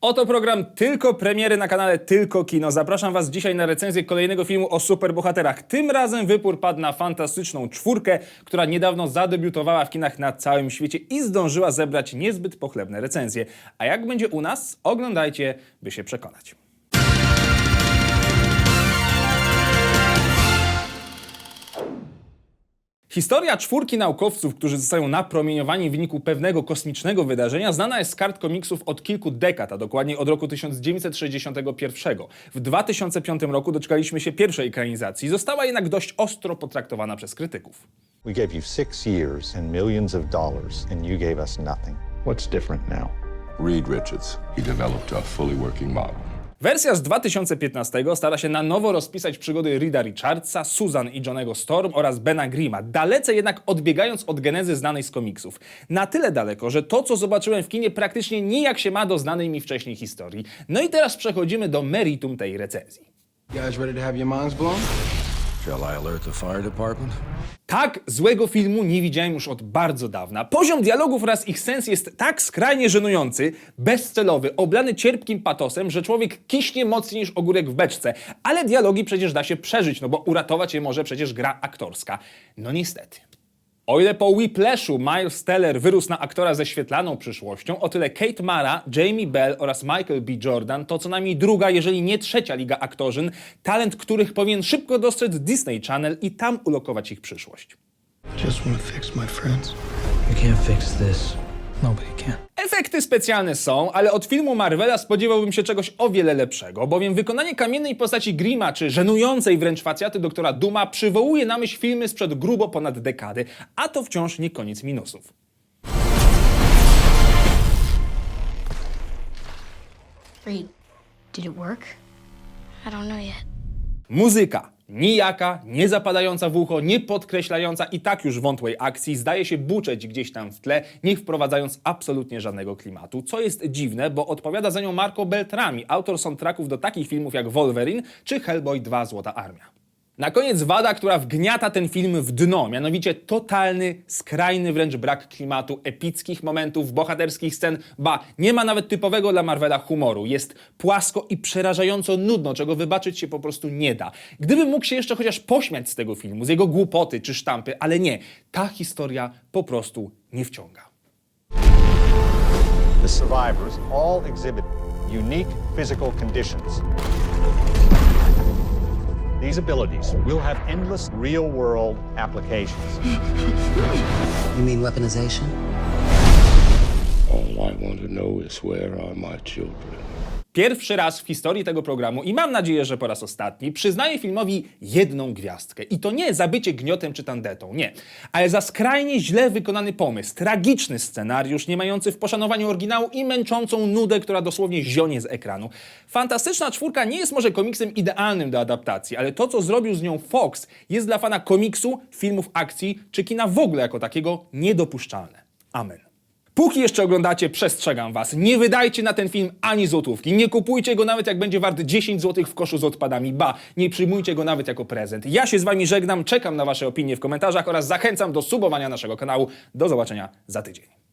Oto program Tylko Premiery na kanale Tylko Kino. Zapraszam Was dzisiaj na recenzję kolejnego filmu o superbohaterach. Tym razem wypór padł na fantastyczną czwórkę, która niedawno zadebiutowała w kinach na całym świecie i zdążyła zebrać niezbyt pochlebne recenzje. A jak będzie u nas? Oglądajcie, by się przekonać. Historia czwórki naukowców, którzy zostają napromieniowani w wyniku pewnego kosmicznego wydarzenia, znana jest z kart komiksów od kilku dekad, a dokładniej od roku 1961. W 2005 roku doczekaliśmy się pierwszej ekranizacji, została jednak dość ostro potraktowana przez krytyków. We gave you six years and millions of dollars, and you gave us nothing. What's different now? Reed Richards. He developed a fully working model. Wersja z 2015 stara się na nowo rozpisać przygody Rida Richardsa, Susan i Johnego Storm oraz Bena Grima, dalece jednak odbiegając od genezy znanej z komiksów. Na tyle daleko, że to, co zobaczyłem w kinie, praktycznie nijak się ma do znanej mi wcześniej historii. No i teraz przechodzimy do meritum tej recenzji. You guys ready to have your minds blown? Shall I alert the fire department? Tak złego filmu nie widziałem już od bardzo dawna. Poziom dialogów oraz ich sens jest tak skrajnie żenujący, bezcelowy, oblany cierpkim patosem, że człowiek kiśnie mocniej niż ogórek w beczce. Ale dialogi przecież da się przeżyć, no bo uratować je może przecież gra aktorska. No niestety. O ile po Whiplashu Miles Teller wyrósł na aktora ze świetlaną przyszłością, o tyle Kate Mara, Jamie Bell oraz Michael B. Jordan to co najmniej druga, jeżeli nie trzecia liga aktorzyn, talent których powinien szybko dostrzec Disney Channel i tam ulokować ich przyszłość. Just fix my friends. You can't fix this. Nobody can. Efekty specjalne są, ale od filmu Marvela spodziewałbym się czegoś o wiele lepszego, bowiem wykonanie kamiennej postaci Grima czy żenującej wręcz facjaty doktora Duma przywołuje na myśl filmy sprzed grubo ponad dekady, a to wciąż nie koniec minusów. Reed, did it work? I don't know yet. Muzyka. Nijaka, nie zapadająca w ucho, nie podkreślająca i tak już wątłej akcji, zdaje się buczeć gdzieś tam w tle, nie wprowadzając absolutnie żadnego klimatu. Co jest dziwne, bo odpowiada za nią Marco Beltrami, autor soundtracków do takich filmów jak Wolverine czy Hellboy 2 Złota Armia. Na koniec wada, która wgniata ten film w dno, mianowicie totalny, skrajny wręcz brak klimatu, epickich momentów, bohaterskich scen, ba, nie ma nawet typowego dla Marvela humoru. Jest płasko i przerażająco nudno, czego wybaczyć się po prostu nie da. Gdybym mógł się jeszcze chociaż pośmiać z tego filmu, z jego głupoty czy sztampy, ale nie, ta historia po prostu nie wciąga. The survivors all exhibit unique physical conditions. These abilities will have endless real world applications. You mean weaponization? All I want to know is where are my children? Pierwszy raz w historii tego programu i mam nadzieję, że po raz ostatni przyznaję filmowi jedną gwiazdkę. I to nie za bycie gniotem czy tandetą, nie. Ale za skrajnie źle wykonany pomysł, tragiczny scenariusz, nie mający w poszanowaniu oryginału i męczącą nudę, która dosłownie zionie z ekranu. Fantastyczna czwórka nie jest może komiksem idealnym do adaptacji, ale to, co zrobił z nią Fox, jest dla fana komiksu, filmów akcji czy kina w ogóle jako takiego niedopuszczalne. Amen. Póki jeszcze oglądacie, przestrzegam was. Nie wydajcie na ten film ani złotówki. Nie kupujcie go nawet jak będzie wart 10 złotych w koszu z odpadami. Ba, nie przyjmujcie go nawet jako prezent. Ja się z wami żegnam, czekam na wasze opinie w komentarzach oraz zachęcam do subowania naszego kanału. Do zobaczenia za tydzień.